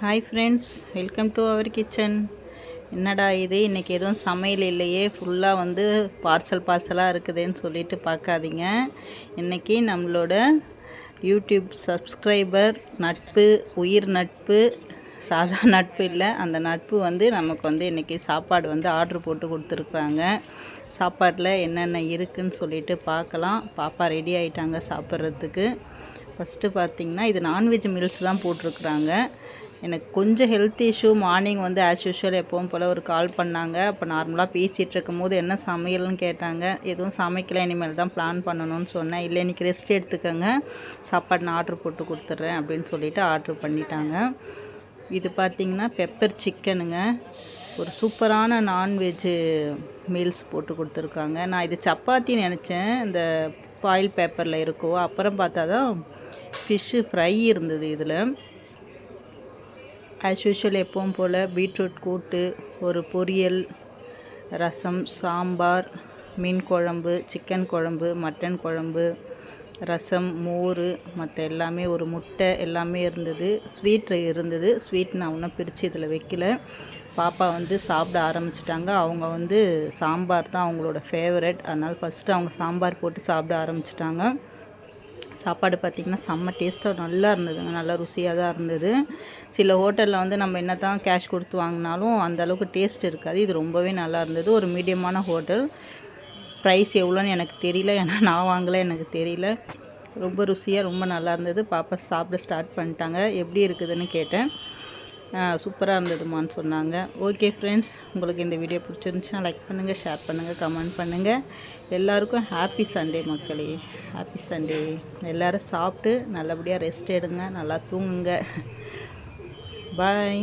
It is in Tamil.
Hi friends welcome to our kitchen என்னடா இது? இன்றைக்கி எதுவும் சமையல் இல்லையே. ஃபுல்லாக வந்து பார்சல் பார்சலாக இருக்குதுன்னு சொல்லிட்டு பார்க்காதீங்க. இன்றைக்கி நம்மளோட யூடியூப் சப்ஸ்கிரைபர் நட்பு உயிர் நட்பு சாதா நட்பு இல்லை அந்த நட்பு வந்து நமக்கு வந்து இன்றைக்கி சாப்பாடு வந்து ஆர்டர் போட்டு கொடுத்துருக்குறாங்க. சாப்பாட்டில் என்னென்ன இருக்குதுன்னு சொல்லிட்டு பார்க்கலாம். பாப்பா ரெடி ஆகிட்டாங்க சாப்பிட்றதுக்கு. ஃபஸ்ட்டு பார்த்திங்கன்னா இது நான்வெஜ் மீல்ஸ் தான் போட்டிருக்குறாங்க. எனக்கு கொஞ்சம் ஹெல்த் இஷ்யூ மார்னிங் வந்து ஆஸ் யூஷுவல் எப்பவும் போல் ஒரு கால் பண்ணாங்க. அப்போ நார்மலாக பேசிகிட்டு இருக்கும்போது என்ன சமையல்னு கேட்டாங்க. எதுவும் சமைக்கல இனிமேல் தான் பிளான் பண்ணணும்னு சொன்னேன். இல்லை இன்றைக்கி ரெஸ்ட் எடுத்துக்கோங்க. சாப்பாடு நான் ஆர்டர் போட்டு கொடுத்துட்றேன் அப்படின்னு சொல்லிவிட்டு ஆர்டர் பண்ணிட்டாங்க. இது பார்த்திங்கன்னா பெப்பர் சிக்கனுங்க ஒரு சூப்பரான நான்வெஜ்ஜு மீல்ஸ் போட்டு கொடுத்துருக்காங்க. நான் இது சப்பாத்தி நினச்சேன். இந்த ஃபாயில் பேப்பரில் இருக்கோ. அப்புறம் பார்த்தா தான் ஃபிஷ்ஷு ஃப்ரை இருந்தது இதில். ஆஸ் யூஷுவல் எப்பவும் போல் பீட்ரூட் கூட்டு ஒரு பொரியல் ரசம் சாம்பார் மீன் குழம்பு சிக்கன் குழம்பு மட்டன் குழம்பு ரசம் மோர் மற்ற எல்லாமே ஒரு முட்டை எல்லாமே இருந்தது. ஸ்வீட் இருந்தது. ஸ்வீட் நான் ஒன்றும் பிரித்து இதில் வைக்கல. பாப்பா வந்து சாப்பிட ஆரம்பிச்சிட்டாங்க. அவங்க வந்து சாம்பார் தான் அவங்களோட ஃபேவரட் அதனால் ஃபஸ்ட்டு அவங்க சாம்பார் போட்டு சாப்பிட ஆரம்பிச்சிட்டாங்க. சாப்பாடு பார்த்திங்கன்னா செம்ம டேஸ்ட்டாக நல்லா இருந்ததுங்க. நல்லா ருசியாக தான் இருந்தது. சில ஹோட்டலில் வந்து நம்ம என்ன தான் கேஷ் கொடுத்து வாங்கினாலும் அந்தளவுக்கு டேஸ்ட் இருக்காது. இது ரொம்பவே நல்லா இருந்தது. ஒரு மீடியமான ஹோட்டல். ப்ரைஸ் எவ்வளோன்னு எனக்கு தெரியல. ஏன்னா நான் வாங்கலை எனக்கு தெரியல. ரொம்ப ருசியாக ரொம்ப நல்லா இருந்தது. பாப்பா சாப்பிட ஸ்டார்ட் பண்ணிட்டாங்க. எப்படி இருக்குதுன்னு கேட்டேன். சூப்பராக இருந்ததுமான்னு சொன்னாங்க. ஓகே ஃப்ரெண்ட்ஸ் உங்களுக்கு இந்த வீடியோ பிடிச்சிருந்துச்சுன்னா லைக் பண்ணுங்கள் ஷேர் பண்ணுங்கள் கமெண்ட் பண்ணுங்கள் எல்லாருக்கும் ஹாப்பி சண்டே மக்களே. ஹாப்பி சண்டே எல்லோரும் சாப்பிட்டு நல்லபடியாக ரெஸ்ட் எடுங்க நல்லா தூங்குங்க. பாய்